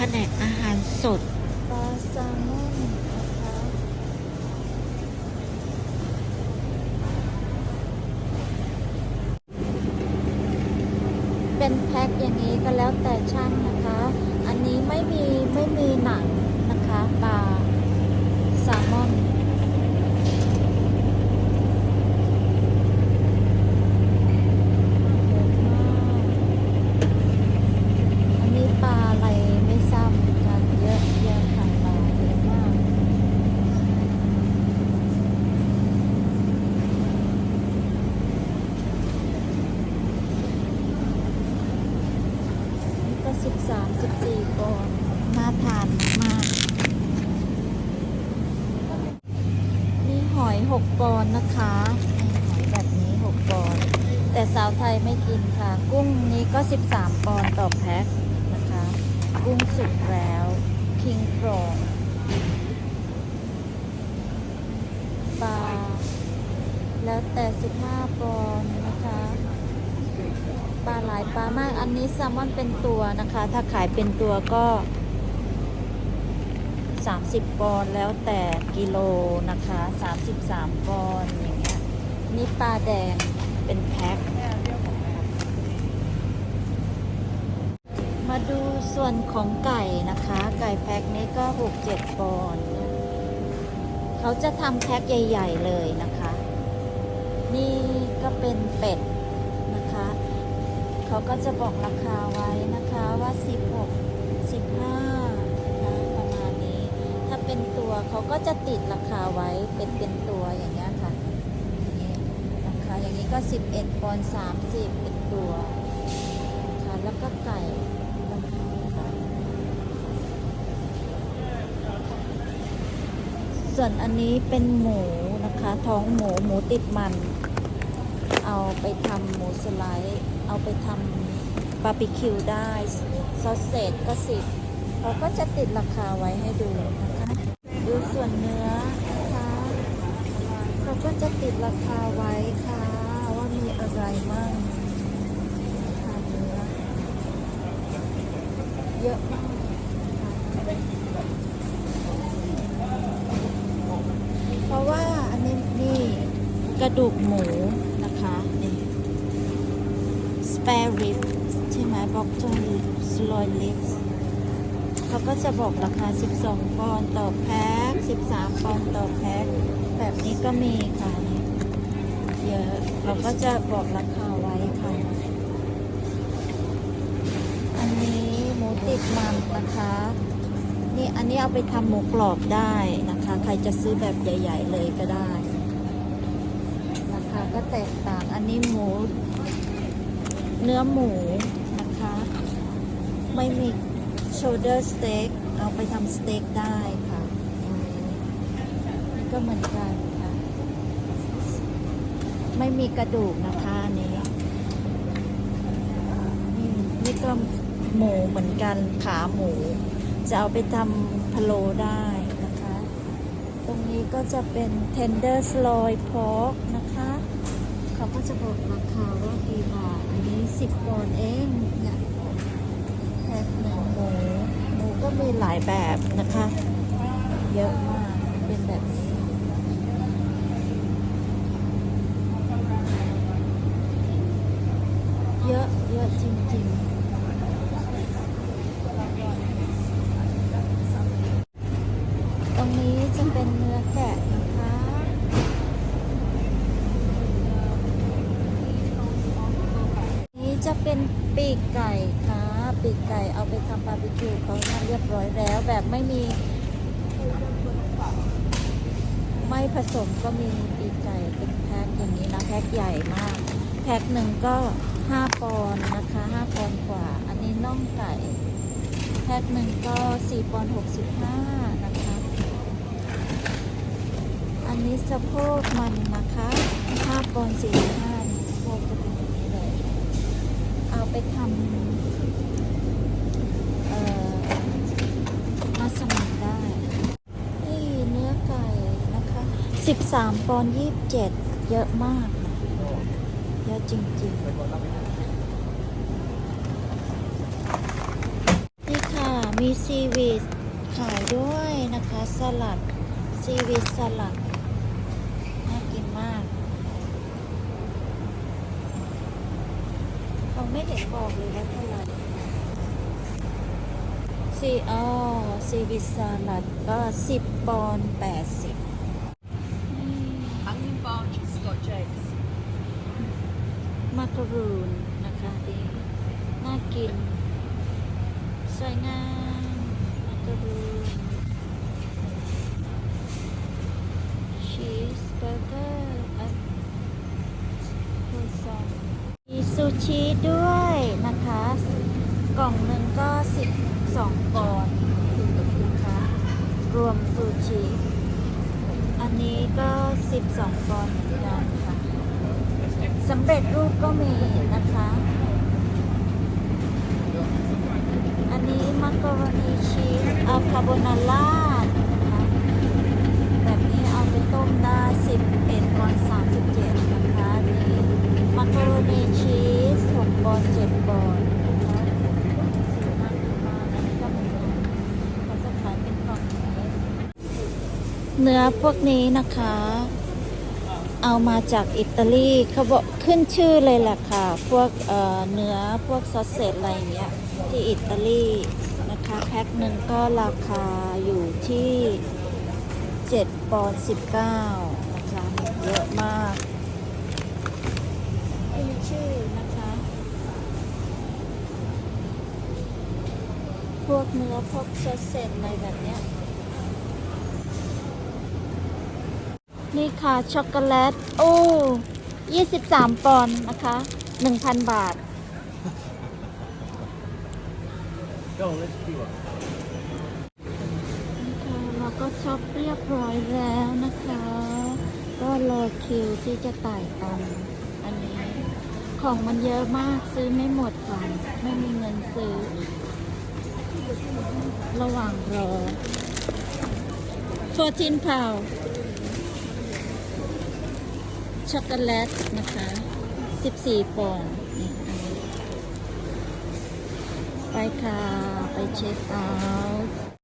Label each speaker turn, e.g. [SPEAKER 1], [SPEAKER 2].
[SPEAKER 1] ผนกอาหารสด
[SPEAKER 2] ปลาแซลมอนนะคะเป็นแพ็คอย่างนี้ก็แล้วแต่ช่างนะคะ อันนี้ไม่มีไม่มีหนังนะคะปลาแซลมอนเยอะมากอันนี้ปลาอะไรไม่ทราบเหมือนกันเยอะเยอะค่ะปลาเยอะมาก นี่ ก็สิบสามสิบสี่ปอนน่าทานมากๆนี่หอยหกปอนนะคะหอยแบบนี้หกปอน แต่สาวไทยไม่กินค่ะ กุ้งนี้ก็สิบสามปอนต่อแพ็คนะคะ กุ้งสุกแล้วคิงโครงปลาแล้วแต่สิบห้าปอนนะคะ ปลามาก อันนี้แซลมอนเป็นตัวนะคะ ถ้าขายเป็นตัวก็ 30ปอนด์แล้วแต่กิโลนะคะ 33ปอนด์อย่างเงี้ย นี่ปลาแดงเป็นแพ็ค มาดูส่วนของไก่นะคะ ไก่แพ็คนี้ก็ 6-7ปอนด์เขาจะทำแพ็คใหญ่ ๆ เลยนะคะ นี่ก็เป็นเป็ด เขาก็จะบอกราคาไว้นะคะว่า 16 15นะคะประมาณนี้ ถ้าเป็นตัวเขาก็จะติดราคาไว้เป็นเป็นตัวอย่างเงี้ยค่ะอย่างนี้นะคะอย่างนี้ก็ 11ปอน30 เป็นตัวนะคะแล้วก็ไก่ส่วนอันนี้เป็นหมูนะคะ ท้องหมูหมูติดมัน เอาไปทำหมูสไลด์ เอาไปทำบาร์บีคิวได้ซอสเศษก็สิบเราก็จะติดราคาไว้ให้ดูนะคะ ดูส่วนเนื้อนะคะเขาก็จะติดราคาไว้ค่ะ ว่ามีอะไรบ้างค่ะเนื้อเยอะมากค่ะเพราะว่าอันนี้นี่กระดูกหมู นะคะนี่ spare rib ใช่ไหม bottom sirloin ribs เขาก็จะบอกราคา 12 ปอนด์ต่อแพ็ค13 ปอนด์ต่อแพ็คแบบนี้ก็มีค่ะนี่เยอะเราก็จะบอกราคาไว้ค่ะ อันนี้หมูติดมันนะคะนี่อันนี้เอาไปทำหมูกรอบได้นะคะ ใครจะซื้อแบบใหญ่ ๆ เลยก็ได้ คาก็แตกต่างอันนี้หมู เนื้อหมูนะคะ ไม่มี shoulder steak เอาไปทำสเต็กได้ค่ะนี่ก็เหมือนกันค่ะ ไม่มีกระดูกนะคะอันนี้นี่นี่ก็หมูเหมือนกันขาหมู จะเอาไปทำพะโล้ได้นะคะตรงนี้ก็จะเป็น tender sirloin pork นะ เขาก็จะบอกราคาว่ากี่บาท อันนี้10ปอนด์เองเนี่ยแพ็คหนึ่งหมูหมูก็มีหลายแบบนะคะ เยอะมาก เป็นแบบนี้เยอะเยอะจริงๆ ตรงนี้จะเป็นเนื้อแกะนะคะ นี้จะเป็นปีกไก่ค่ะ ปีกไก่ เอาไปทำบาร์บีคิวเขาทำเรียบร้อยแล้ว แบบไม่มี ไม่ผสมก็มีปีกไก่เป็นแพ็คอย่างนี้นะแพ็คใหญ่มาก แพ็คหนึ่งก็5ปอนด์นะคะ5ปอนด์กว่า อันนี้น่องไก่ แพ็คหนึ่งก็4ปอนด์65นะคะ อันนี้สะโพกมันนะคะ5ปอนด์45นี่สะโพกจะเป็นอย่างนี้เลย เอาไปทำเอ่อมัสมั่นได้ นี่เนื้อไก่นะคะ 13ปอนด์27เยอะมากนะเยอะจริงๆ นี่ค่ะ มีซีวีดขายด้วยนะคะ สลัด ซีวีดสลัด น่ากินมาก เขาไม่เห็นบอกเลยว่าเท่าไหร่ซีอ๋อซีวีดสลัดก็สิบปอนด์แปดสิบ มักรูนนะคะดีน่ากิน สวยงามมักรูนชีสเบอร์เกอร์อันซองมีซูชิด้วยนะคะ กล่องหนึ่งก็12ปอนด์นะคะรวมซูชิ อันนี้ก็12ปอนด์เหมือนกันค่ะ สำเร็จรูปก็มีนะคะ อันนี้มักกะโรนีชีสอัลคาโบนาร่าแบบนี้เอาไปต้มได้11ปอน37 นะคะนี้มักกะโรนีชีส6ปอน7ปอนนะคะสีน่ากินมากอันนี้ก็เหมือนกันเขาจะขายเป็นกล่องอย่างนี้เนื้อพวกนี้นะคะ เอามาจากอิตาลีเขาบอกขึ้นชื่อเลยแหละค่ะ พวกเเนื้อพวกซอสเศษอะไรเงี้ยที่อิตาลีนะคะแพ็คหนึ่งก็ราคาอยู่ที่7ปอนด์19นะคะเยอะมากขึ้นชื่อนะคะ พวกเนื้อพวกซอสเศษอะไรแบบเนี้ย นี่ค่ะ ช็อกโกแลต โอ้23ปอนด์นะคะ1,000บาท
[SPEAKER 3] Go, let's do it.
[SPEAKER 2] นะคะเราก็ช็อปเรียบร้อยแล้วนะคะ ก็รอคิวที่จะต่ายตังค์อันนี้ ของมันเยอะมากซื้อไม่หมดค่ะ ไม่มีเงินซื้อ ระหว่างรอ14พาว ช็อกโกแลตนะคะ 14 ปอนด์ไปค่ะ ไปเช็คเอาท์